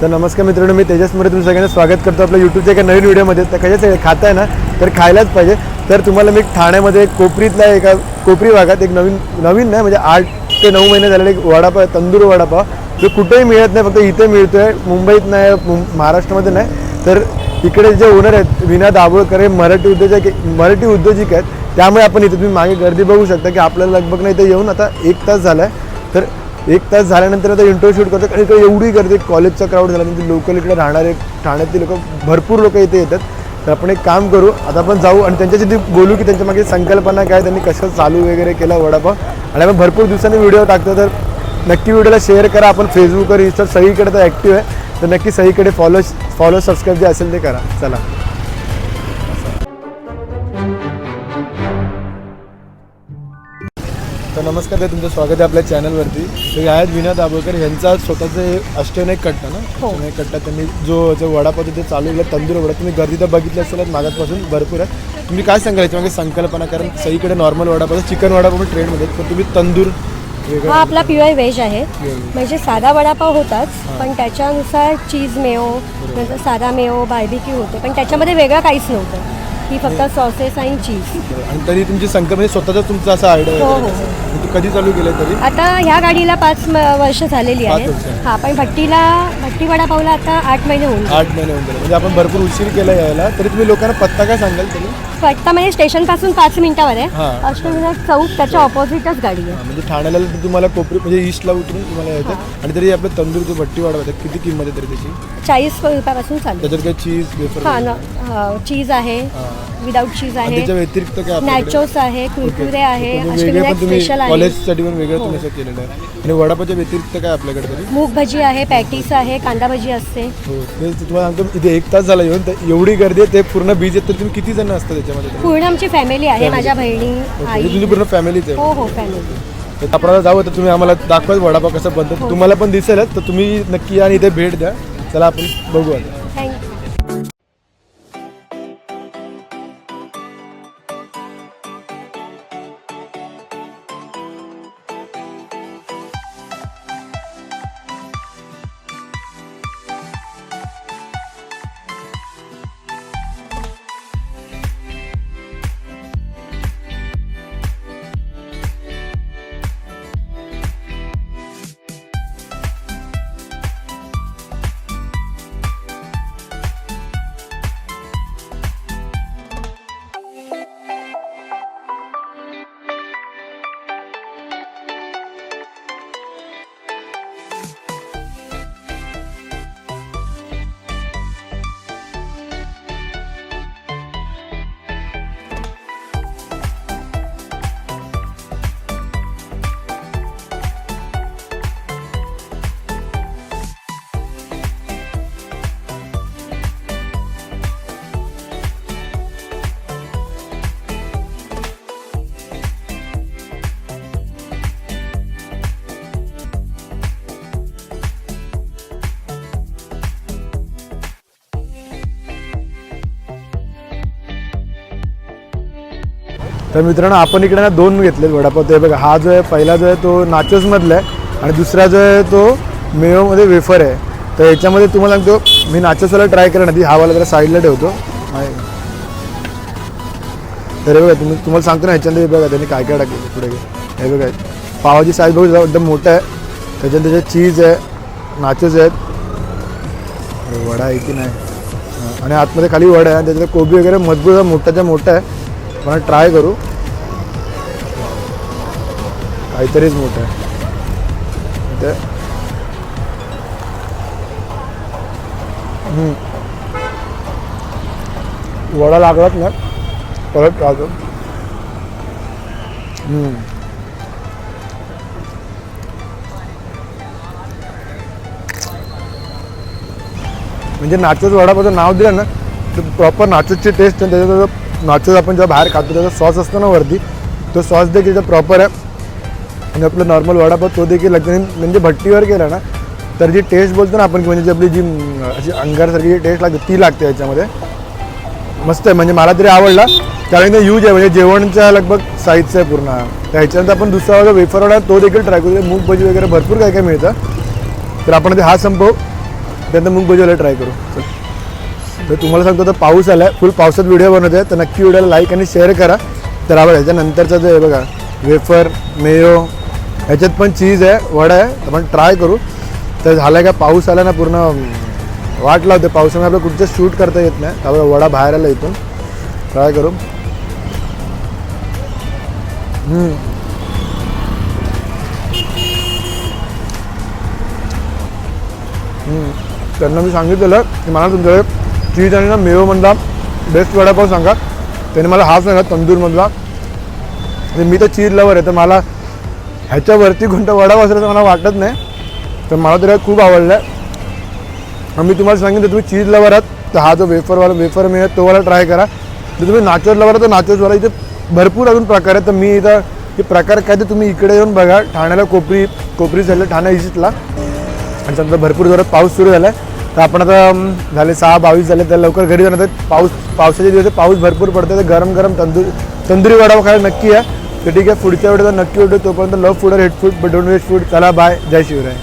तर नमस्कार मित्रांनो मी तेजसमध्ये तुमचं सगळ्यांना स्वागत करतो आपल्या यूट्यूबच्या एका नवीन व्हिडिओमध्ये. तर कशाचं आहे? ना? तर खायलाच पाहिजे. तर तुम्हाला मी ठाण्यामध्ये कोपरीतल्या एका कोपरी भागात एक नवीन नवीन नाही म्हणजे आठ ते नऊ महिने झालेला एक वडापाव तंदूर वडापाव. जो कुठेही मिळत नाही फक्त इथे मिळतोय. मुंबईत नाही मुं- महाराष्ट्रामध्ये नाही. तर इकडे जे ओनर आहेत विना दाभोळकर हे मराठी उद्योजक मराठी उद्योजिक आहेत. त्यामुळे आपण इथे तुम्ही मागे गर्दी बघू शकता की आपल्याला लगभग नाही इथे येऊन आता एक तास झाला आहे तर एक तास झाल्यानंतर आता इंटरव्ह्यू शूट करतो कारण इकडे एवढी गर्दी कॉलेजचा क्राऊड झाला म्हणजे लोकल इकडे राहणारे ठाण्यातील लोक भरपूर लोक इथे येतात. तर आपण एक काम करू आता आपण जाऊ आणि त्यांच्याशी ती बोलू की त्यांच्या मागे संकल्पना काय त्यांनी कसं चालू वगैरे केला वडापाव. आणि आपण भरपूर दिवसांनी व्हिडिओ टाकतो तर नक्की व्हिडिओला शेअर करा. आपण फेसबुकवर इंस्टा सगळीकडे तर ॲक्टिव्ह आहे. तर नक्की सगळीकडे फॉलो फॉलो सबस्क्राईब जे असेल ते करा. चला. तर नमस्कार ताई, तुमचं स्वागत आहे आपल्या चॅनलवरती. तर हे आहेत विनोद दाभोळकर यांचा स्वतःचं हे अष्टविनायक कट्टा ना? अष्टविनायक कट्टा. त्यांनी जो जो वडापाव तिथे चालू केला तंदूर वडा तुम्ही गर्दी तर बघितलं असेल मागातपासून भरपूर आहे. तुम्ही काय सांगाल याच्यामागे संकल्पना कारण सगळीकडे नॉर्मल वडापाव चिकन वडापाव पण ट्रेंडमध्ये आहेत, पण तुम्ही तंदूर वेगळं हा आपला प्युअर व्हेज आहे. म्हणजे साधा वडापाव होताच पण त्याच्यानुसार चीज मेओ नंतर साधा मेओ बार्बिक्यू होते. पण त्याच्यामध्ये वेगळं काहीच नव्हतं. ही फक्त सॉसेस आणि चीज. आणि तरी तुमची संकल्पना म्हणजे स्वतःचा तुमचा असा आयडिया हो, हो, तू कधी चालू केलं तरी? आता ह्या गाडीला पाच म- वर्ष झालेली पाच आहेत. वर्ष. हा पण भट्टीला भट्टी वडापावला आता आठ महिने होऊन गेले. आठ महिने होऊन गेले. म्हणजे आपण भरपूर उशीर केला यायला. तरी तुम्ही लोकांना पत्ता काय सांगाल तरी? पट्टा म्हणजे स्टेशनपासून पाच मिनिटावर आहे. हा. अष्टविनायक चौक त्याच्या ऑपोजिटच गाडी आहे. हा, म्हणजे ठाण्याला तर तुम्हाला कोपरी म्हणजे ईस्टला उतरून तुम्हाला यायचं आणि तरी आपलं तंदूर जो भट्टी वाढवतात किती किंमत आहे तरी त्याची? चाळीस रुपयापासून चालू. त्याच्यात काही चीज वेफर हा न चीज आहे. विदाऊट चीज आहे. त्याच्या व्यतिरिक्त काय आपल्याकडे? नॅचोस आहे कुरकुरे आहे म्हणजे वेगळे अष्टविनायक पण तुम्ही स्पेशल आहे. कॉलेजसाठी पण वेगळं तुम्ही असं केलेलं आहे. आणि वडापावच्या व्यतिरिक्त काय आपल्याकडे तरी? मूग भजी आहे पॅटीस आहे कांदा भजी असते. हो तेच तुम्हाला सांगतो इथे एक तास झाला येऊन तर एवढी गर्दी आहे ते पूर्ण बीज आहेत तर तुम्ही किती जण असता पूर्ण आमची फॅमिली आहे माझ्या बहिणी म्हणजे आई. तुमची पूर्ण फॅमिलीच आहे. हो हो फॅमिली तर आपल्याला जाऊ तर तुम्ही आम्हाला दाखवाच वडापाव कसं बनतं. तुम्हाला पण दिसेलच तर तुम्ही नक्की या आणि इथे भेट द्या. चला आपण बघू आता तर मित्रांनो आपण इकडे ना दोन घेतलेत वडापाव. ते बघा हा जो आहे पहिला जो आहे तो नाचोसमधला आहे आणि दुसरा जो आहे तो मेयोमध्ये वेफर आहे. तर याच्यामध्ये तुम्हाला सांगतो मी नाचोसवाला ट्राय करेन ती हावाला जरा साईडला ठेवतो. तर हे बघा तुम्ही तुम्हाला सांगतो ना ह्याच्यामध्ये बघा त्यांनी काय काय टाकलं पुढे हे बघा पावाची साईज बघू एकदम मोठं आहे. त्याच्यात त्याच्यात चीज आहे नाचोस आहेत. वडा आहे की नाही? आणि आतमध्ये खाली वडा आहे आणि त्याच्यात कोबी वगैरे मजबूत आहे, मोठाच्या मोठा आहे. आपण ट्राय करू. काहीतरीच मोठं आहे. ते वडा लागलात ना परत राहतो हम्म. म्हणजे नाचत वडापावचं नाव दिलं ना तर प्रॉपर नाचतची टेस्ट आणि त्याच्यात नॉचेस आपण जेव्हा बाहेर खातो त्याचा सॉस असतो ना वरती तो सॉस देखील प्रॉपर आहे. आणि आपलं नॉर्मल वडापाव तो देखील लग्न म्हणजे भट्टीवर गेला ना तर जी टेस्ट बोलतो ना आपण की म्हणजे जी आपली जी अशी अंगारसारखी जी टेस्ट लागते ती लागते याच्यामध्ये. मस्त आहे म्हणजे मला तरी आवडला. कारण ते यूज आहे म्हणजे जेवणच्या लगभग साईजचं आहे पूर्ण. त्याच्यानंतर ह्याच्यानंतर आपण दुसरा वगैरे वेफर वडा तो देखील ट्राय करू मूग भजी वगैरे भरपूर काय काय मिळतं. तर आपण ते हा संपव. त्यानंतर मूग भजीवाला ट्राय करू. चल. तर तुम्हाला सांगतो तर पाऊस आला आहे फुल पावसात व्हिडिओ बनवत आहे. तर नक्की व्हिडिओला लाईक आणि शेअर करा. तर आवड याच्यानंतरचा जे आहे बघा वेफर मेयो ह्याच्यात पण चीज आहे वडा आहे. आपण ट्राय करू. तर झालं का पाऊस आला ना पूर्ण वाट लावते पावसामुळे आपलं कुठचं शूट करता येत नाही. त्यामुळे वडा बाहेर आला इथून. ट्राय करू. त्यांना मी सांगितलेलं की मला तुमच्याकडे चीज आणि ना मेवमधला बेस्ट वडापाव सांगा. त्याने मला हाच सांगा तंदूरमधला. आणि मी तर चीज लवर आहे तर मला ह्याच्यावरती कोणता वडापाव असेल तर मला वाटत नाही. तर मला तरी खूप आवडलं. आहे मी तुम्हाला सांगितलं तुम्ही चीज लवर आहात तर हा जो वेफरवाला वेफर मिळत तो वाला ट्राय करा. जर तुम्ही नाचोस लवर आहात तर नाचोसवाला इथे भरपूर अजून प्रकार आहेत. तर मी इथं हे प्रकार काय ते तुम्ही इकडे येऊन बघा. ठाण्याला कोपरी कोपरी झालं ठाणे इजितला आणि त्यानंतर भरपूर जोरात पाऊस सुरू झाला आहे तर आपण आता झाले सहा बावीस झाले तर लवकर घरी जाणार आहेत. पाऊस पावसाचे दिवस पाऊस भरपूर पडतो तर गरम गरम तंदूर तंदुरी वडा खायला नक्की आहे तर ठीक आहे पुढच्या वेळेला नक्की उठतो तोपर्यंत love food hate food but don't waste food चला बाय जय शिवराय.